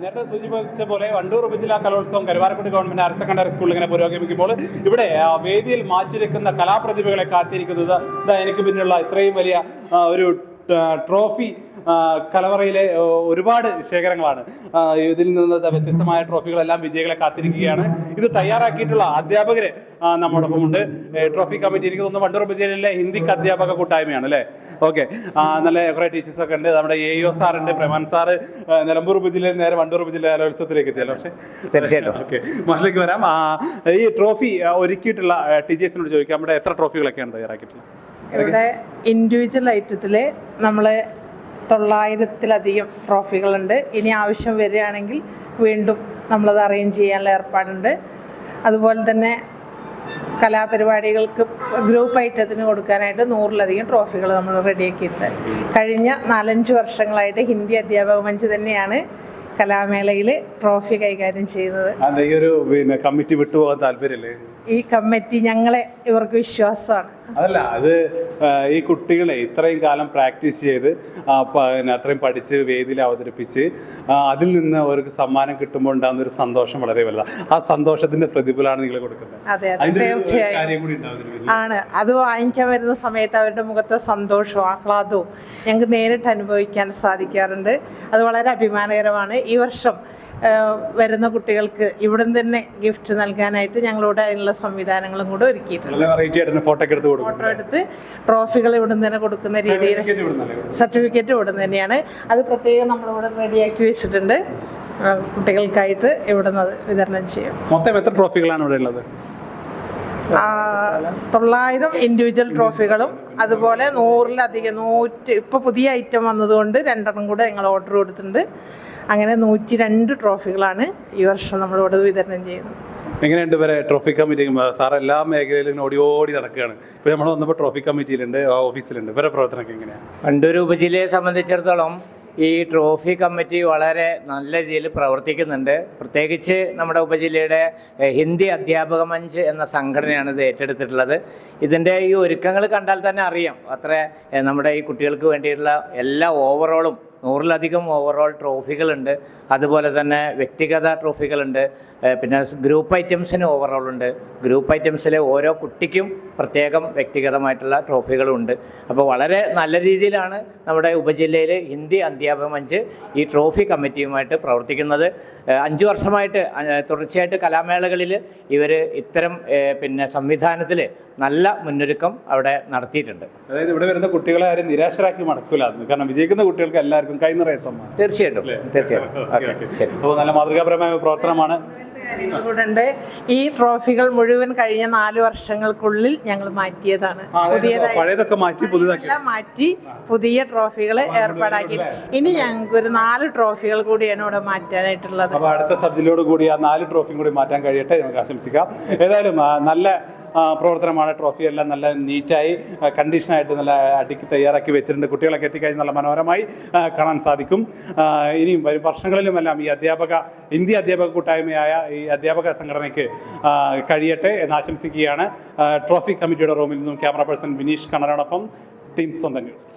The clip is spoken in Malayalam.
നേരത്തെ സൂചിപ്പിച്ച പോലെ വണ്ടൂർ ഉപജില്ലാ കലോത്സവം കരുവാരക്കുടി ഗവൺമെന്റ് ഹയർ സെക്കൻഡറി സ്കൂളിൽ ഇങ്ങനെ പുരോഗമിക്കുമ്പോൾ ഇവിടെ വേദിയിൽ മാറ്റിരിക്കുന്ന കലാപ്രതിഭകളെ കാത്തിരിക്കുന്നത് എനിക്ക് പിന്നിലുള്ള ഇത്രയും വലിയ ഒരു ട്രോഫി കലവറയിലെ ഒരുപാട് ശേഖരങ്ങളാണ്. ഇതിൽ നിന്ന് വ്യത്യസ്തമായ ട്രോഫികളെല്ലാം വിജയികളെ കാത്തിരിക്കുകയാണ്. ഇത് തയ്യാറാക്കിയിട്ടുള്ള അധ്യാപകര് നമ്മോടൊപ്പം ഉണ്ട്. ട്രോഫി കമ്മിറ്റി എനിക്ക് തോന്നുന്നു വണ്ടൂർ ഉപജില്ലയിലെ ഹിന്ദിക്ക് അധ്യാപക കൂട്ടായ്മയാണ് അല്ലേ? ഓക്കെ. നല്ല കുറെ ടീച്ചേഴ്സ് ഒക്കെ ഉണ്ട്. നമ്മുടെ എ ഒ സാർ ഉണ്ട് പ്രമാൻ സാറ്. നിലമ്പൂർ ഉപജില്ലയിൽ നേരെ വണ്ടൂർ ഉപജില്ല കലോത്സവത്തിലേക്ക് എത്തിയല്ലോ പക്ഷേ. തീർച്ചയായിട്ടും. ഓക്കെ മാഷിലേക്ക് വരാം. ഈ ട്രോഫി ഒരുക്കിയിട്ടുള്ള ടീച്ചേഴ്സിനോട് ചോദിക്കാം. നമ്മുടെ എത്ര ട്രോഫികളൊക്കെയാണ് തയ്യാറാക്കിയിട്ടുള്ളത്? ഇവിടെ ഇൻഡിവിജ്വൽ ഐറ്റത്തിൽ നമ്മൾ തൊള്ളായിരത്തിലധികം ട്രോഫികളുണ്ട് ഇനി ആവശ്യം വരികയാണെങ്കിൽ വീണ്ടും നമ്മളത് അറേഞ്ച് ചെയ്യാനുള്ള ഏർപ്പാടുണ്ട്. അതുപോലെ തന്നെ കലാപരിപാടികൾക്ക് ഗ്രൂപ്പ് ഐറ്റത്തിന് കൊടുക്കാനായിട്ട് നൂറിലധികം ട്രോഫികൾ നമ്മൾ റെഡിയാക്കിയിട്ടുണ്ട് കഴിഞ്ഞ നാലഞ്ച് വർഷങ്ങളായിട്ട് ഹിന്ദി അധ്യാപക മഞ്ച് തന്നെയാണ് കലാമേളയിൽ ട്രോഫി കൈകാര്യം ചെയ്യുന്നത്. ഒരു പിന്നെ കമ്മിറ്റി വിട്ടുപോകാൻ താല്പര്യമില്ലേ ഈ കമ്മിറ്റി ഞങ്ങളെ ഇവർക്ക് വിശ്വാസമാണ്. അതല്ല അത് ഈ കുട്ടികളെ ഇത്രയും കാലം പ്രാക്ടീസ് ചെയ്ത് പിന്നെ അത്രയും പഠിച്ച് വേദിയിൽ അവതരിപ്പിച്ച് അതിൽ നിന്ന് അവർക്ക് സമ്മാനം കിട്ടുമ്പോൾ ഉണ്ടാകുന്ന ഒരു സന്തോഷം വളരെ വലുതാണ് ആ സന്തോഷത്തിന്റെ പ്രതിഫലമാണ് നിങ്ങൾ കൊടുക്കുന്നത്. അതെ അതെ തീർച്ചയായും. ആണ്. അത് വാങ്ങിക്കാൻ വരുന്ന സമയത്ത് അവരുടെ മുഖത്തെ സന്തോഷവും ആഹ്ലാദവും ഞങ്ങൾക്ക് നേരിട്ട് അനുഭവിക്കാൻ സാധിക്കാറുണ്ട്. അത് വളരെ അഭിമാനകരമാണ്. ഈ വർഷം വരുന്ന കുട്ടികൾക്ക് ഇവിടെ തന്നെ ഗിഫ്റ്റ് നൽകാനായിട്ട് ഞങ്ങളോട് അതിനുള്ള സംവിധാനങ്ങളും കൂടെ ഒരുക്കിയിട്ടുണ്ട്. ഫോട്ടോ എടുത്ത് ട്രോഫികൾ ഇവിടെ തന്നെ കൊടുക്കുന്ന രീതിയിൽ? സർട്ടിഫിക്കറ്റ് ഇവിടെ തന്നെയാണ്. അത് പ്രത്യേകം നമ്മളിവിടെ റെഡിയാക്കി വെച്ചിട്ടുണ്ട്. കുട്ടികൾക്കായിട്ട് ഇവിടെ നിന്ന് വിതരണം ചെയ്യും. മൊത്തം എത്ര ട്രോഫികളാണ് ഇവിടെ ഉള്ളത്? ആ, തൊള്ളായിരം ഇൻഡിവിജ്വൽ ട്രോഫികളും അതുപോലെ നൂറിലധികം നൂറ്റി ഇപ്പോൾ പുതിയ ഐറ്റം വന്നതുകൊണ്ട് രണ്ടെണ്ണം കൂടെ ഞങ്ങൾ ഓർഡർ കൊടുത്തിട്ടുണ്ട്. അങ്ങനെ നൂറ്റി രണ്ട് ട്രോഫികളാണ് ഈ വർഷം നമ്മളിവിടെ വിതരണം ചെയ്യുന്നത്. എങ്ങനെയുണ്ട് വരെ ട്രോഫി കമ്മിറ്റി സാർ എല്ലാ മേഖലയിലും ഇങ്ങനെ ഓടി ഓടി നടക്കുകയാണ്. ഇപ്പോൾ നമ്മൾ വന്നപ്പോൾ ട്രോഫി കമ്മിറ്റിയിലുണ്ട് ഓഫീസിലുണ്ട് ഇവരുടെ പ്രവർത്തനമൊക്കെ എങ്ങനെയാണ് പണ്ടൊരു ഉപജില്ലയെ സംബന്ധിച്ചിടത്തോളം ഈ ട്രോഫി കമ്മിറ്റി വളരെ നല്ല രീതിയിൽ പ്രവർത്തിക്കുന്നുണ്ട്. പ്രത്യേകിച്ച് നമ്മുടെ ഉപജില്ലയുടെ ഹിന്ദി അധ്യാപക മഞ്ച് എന്ന സംഘടനയാണ് ഇത് ഏറ്റെടുത്തിട്ടുള്ളത്. ഇതിന്റെ ഈ ഒരുക്കങ്ങൾ കണ്ടാൽ തന്നെ അറിയാം. അത്ര നമ്മുടെ ഈ കുട്ടികൾക്ക് വേണ്ടിയിട്ടുള്ള എല്ലാ ഓവറോളും നൂറിലധികം ഓവറോൾ ട്രോഫികളുണ്ട് അതുപോലെ തന്നെ വ്യക്തിഗത ട്രോഫികളുണ്ട് പിന്നെ ഗ്രൂപ്പ് ഐറ്റംസിന് ഓവറോൾ ഉണ്ട്. ഗ്രൂപ്പ് ഐറ്റംസിലെ ഓരോ കുട്ടിക്കും പ്രത്യേകം വ്യക്തിഗതമായിട്ടുള്ള ട്രോഫികളുണ്ട് അപ്പോൾ വളരെ നല്ല രീതിയിലാണ് നമ്മുടെ ഉപജില്ലയിൽ ഹിന്ദി അധ്യാപക മഞ്ച് ഈ ട്രോഫി കമ്മിറ്റിയുമായിട്ട് പ്രവർത്തിക്കുന്നത്. അഞ്ച് വർഷമായിട്ട് തുടർച്ചയായിട്ട് കലാമേളകളിൽ ഇവർ ഇത്തരം പിന്നെ സംവിധാനത്തിൽ നല്ല മുന്നൊരുക്കം അവിടെ നടത്തിയിട്ടുണ്ട്. അതായത് ഇവിടെ വരുന്ന കുട്ടികളെ ആരും നിരാശരാക്കി മടക്കില്ല കാരണം വിജയിക്കുന്ന കുട്ടികൾക്ക് എല്ലാവർക്കും കൈ നിറയെ സമ്മാനം. തീർച്ചയായിട്ടും. തീർച്ചയായിട്ടും. ഓക്കെ ശരി. അപ്പോൾ നല്ല മാതൃകാപരമായ പ്രവർത്തനമാണ്. ഈ ട്രോഫികൾ മുഴുവൻ കഴിഞ്ഞ നാല് വർഷങ്ങൾക്കുള്ളിൽ ഞങ്ങൾ മാറ്റിയതാണ്. പഴയതൊക്കെ മാറ്റി പുതിയതൊക്കെ. എല്ലാം മാറ്റി പുതിയ ട്രോഫികൾ ഏർപ്പാടാക്കി ഇനി ഞങ്ങൾക്ക് ഒരു നാല് ട്രോഫികൾ കൂടിയാണ് ഇവിടെ മാറ്റാനായിട്ടുള്ളത്. അപ്പോൾ അടുത്ത സബ്ജിലോട് കൂടി ആ നാല് ട്രോഫിയും കൂടി മാറ്റാൻ കഴിയട്ടെ നമുക്ക് ആശംസിക്കാം. ഏതായാലും നല്ല പ്രവർത്തനമാണ്. ട്രോഫി എല്ലാം നല്ല നീറ്റായി കണ്ടീഷനായിട്ട് നല്ല അടുക്കി തയ്യാറാക്കി വെച്ചിട്ടുണ്ട്. കുട്ടികളൊക്കെ എത്തിക്കഴിഞ്ഞാൽ നല്ല മനോഹരമായി കാണാൻ സാധിക്കും. ഇനിയും വരും വർഷങ്ങളിലുമെല്ലാം ഈ അധ്യാപക ഇന്ത്യ അധ്യാപക കൂട്ടായ്മയായ ഈ അധ്യാപക സംഘടനയ്ക്ക് കഴിയട്ടെ എന്ന് ആശംസിക്കുകയാണ്. ട്രോഫി കമ്മിറ്റിയുടെ റൂമിൽ നിന്നും ക്യാമറ പേഴ്സൺ വിനീഷ് കണ്ണനോടൊപ്പം ടീം സ്വന്തം ന്യൂസ്.